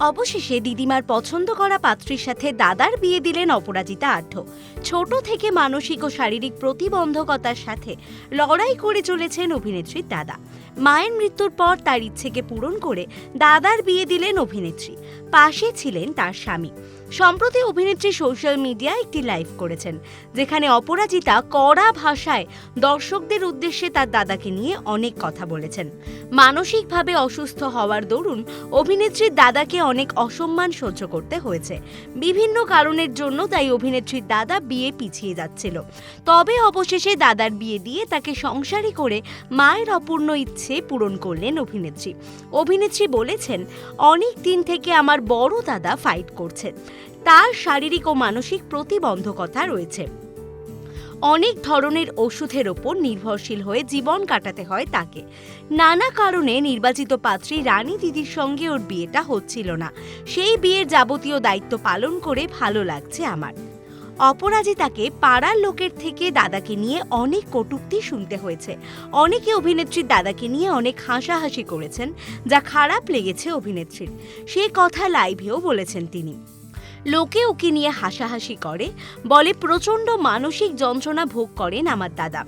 অবশেষে দিদিমার পছন্দ করা পাত্রীর সাথে দাদার বিয়ে দিলেন অপরাজিতা আঢ্য ছোট থেকে মানসিক ও শারীরিক প্রতিবন্ধকতার সাথে লড়াই করে চলেছেন অভিনেত্রীর দাদা। মায়ের মৃত্যুর পর তার ইচ্ছেকে পূরণ করে দাদার বিয়ে দিলেন অভিনেত্রী। পাশে ছিলেন তার স্বামী। সম্প্রতি অভিনেত্রী সোশ্যাল মিডিয়ায় একটি লাইভ করেছেন, যেখানে অপরাজিতা কড়া ভাষায় দর্শকদের উদ্দেশ্যে তার দাদাকে নিয়ে অনেক কথা বলেছেন। মানসিকভাবে অসুস্থ হওয়ার দরুন অভিনেত্রীর দাদাকে অসম্মান সহ্য করতে হয়েছে। বিভিন্ন কারণের জন্য তাই অভিনেত্রীর দাদা বিয়ে পিছিয়ে যাচ্ছিল। তবে অবশেষে দাদার বিয়ে দিয়ে তাকে সংসারী করে মায়ের অপূর্ণ ইচ্ছে পূরণ করলেন অভিনেত্রী। অভিনেত্রী বলেছেন, অনেক দিন থেকে আমার বড় দাদা ফাইট করছেন তার শারীরিক ও মানসিক প্রতিবন্ধকতা রয়েছে। অনেক ধরনের ওষুধের ওপর নির্ভরশীল হয়ে জীবন কাটাতে হয় তাকে। নানা কারণে নির্বাচিত পাত্রী রানী দিদির সঙ্গে ওর বিয়েটা হচ্ছিল না। সেই বিয়ের যাবতীয় দায়িত্ব পালন করে ভালো লাগছে আমার। অপরাজিতাকে পাড়ার লোকের থেকে দাদাকে নিয়ে অনেক কটূক্তি শুনতে হয়েছে। অনেকে অভিনেত্রীর দাদাকে নিয়ে অনেক হাসাহাসি করেছেন, যা খারাপ লেগেছে অভিনেত্রীর। সে কথা লাইভেও বলেছেন তিনি। লোকে ওকে নিয়ে হাসাহাসি করে? বলে প্রচণ্ড মানসিক যন্ত্রণা ভোগ করেন আমার দাদা।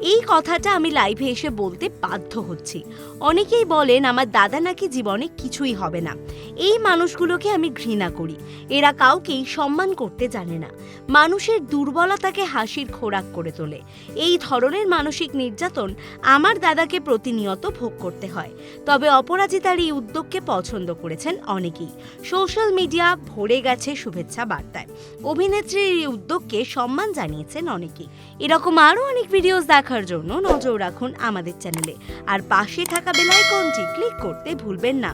এই কথাটা আমি লাইভে এসে বলতে বাধ্য হচ্ছি। অনেকেই বলেন, আমার দাদা নাকি জীবনে কিছুই হবে না। এই মানুষগুলোকে আমি ঘৃণা করি। এরা কাউকেই সম্মান করতে জানে না। মানুষের দুর্বলতাকে হাসির খোরাক করে তোলে। এই ধরনের মানসিক নির্যাতন আমার দাদাকে প্রতিনিয়ত ভোগ করতে হয়। তবে অপরাজিতার এই উদ্যোগকে পছন্দ করেছেন অনেকেই। সোশ্যাল মিডিয়া ভরে গেছে শুভেচ্ছা বার্তায়। অভিনেত্রীর এই উদ্যোগকে সম্মান জানিয়েছেন অনেকেই। এরকম আরও অনেক ভিডিওস রাখার জন্য নজর রাখুন আমাদের চ্যানেলে। আর পাশে থাকা বেলাইকনটি ক্লিক করতে ভুলবেন না।